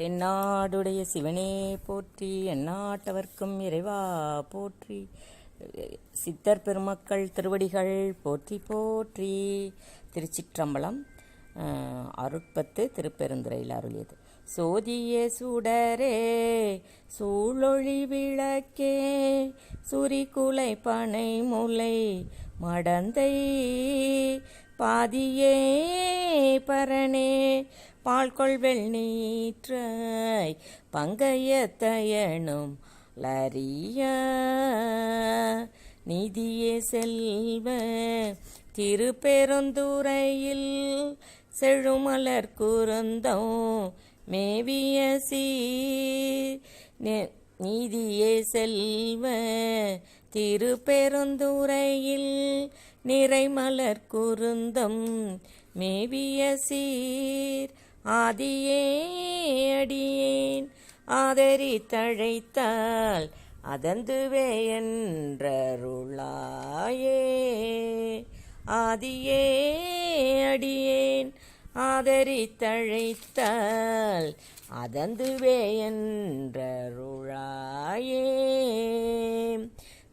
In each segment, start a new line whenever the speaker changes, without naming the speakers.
தென்னாடுடைய சிவனே போற்றி எந்நாட்டவர்க்கும் இறைவா போற்றி. சித்தர் பெருமக்கள் திருவடிகள் போற்றி போற்றி. திருச்சிற்றம்பலம் அருட்பத்து திருப்பெருந்துறையில் அருளியது. சோதிய சுடரே சூழொளி விளக்கே. சுரிக்குலை பனை முலை மடந்தை பாதியே பரணே பால்கொள் பங்கைய பங்கையத்தயனும் லரிய நிதியே செல்வ திருப்பெருந்துறையில் செழுமலர் குருந்தம் மேவிய சீர். நெ- நீதியே செல்வ திருப்பெருந்துரையில் நிறைமலர் குருந்தம் மேவிய சீர். ஆதியே அடியேன் ஆதரி தழைத்தால் அதந்துவே என்றருளாயே. ஆதியே அடியேன் ஆதரி தழைத்தால் அதந்துவே என்ற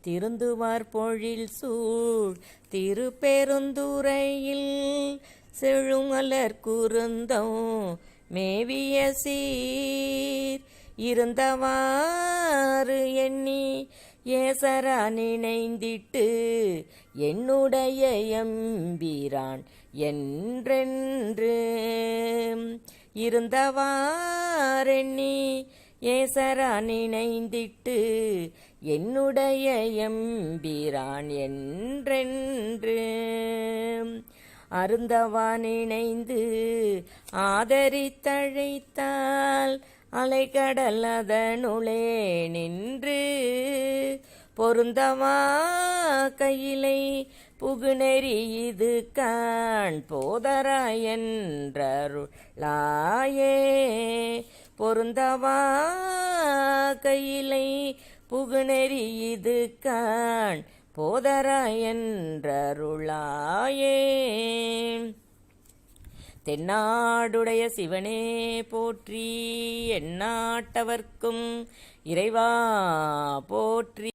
திருந்துவார் பொழில் சூழ் திருப்பெருந்துரையில் செழுமலர் குருந்தம் மேவிய சீர். இருந்தவாறு எண்ணி ஏசரா நினைந்திட்டு என்னுடைய எம்பிரான் என்றென்று. இருந்தவாறெண்ணி ஏசரா நினைந்திட்டு என்னுடைய எம்பிரான் என்றென்று. அருந்தவா நினைந்து ஆதரித்தழைத்தால் அலைக்கடல் அதனுளே நின்று. பொருந்தவா கையிலை புகுநெறி இது காண் போதரா என்றருளாயே பொருந்தவா கையிலை புகுநெறி இது காண் போதரா என்றருளாயே தென்னாடுடைய சிவனே போற்றி எந்நாட்டவர்க்கும் இறைவா போற்றி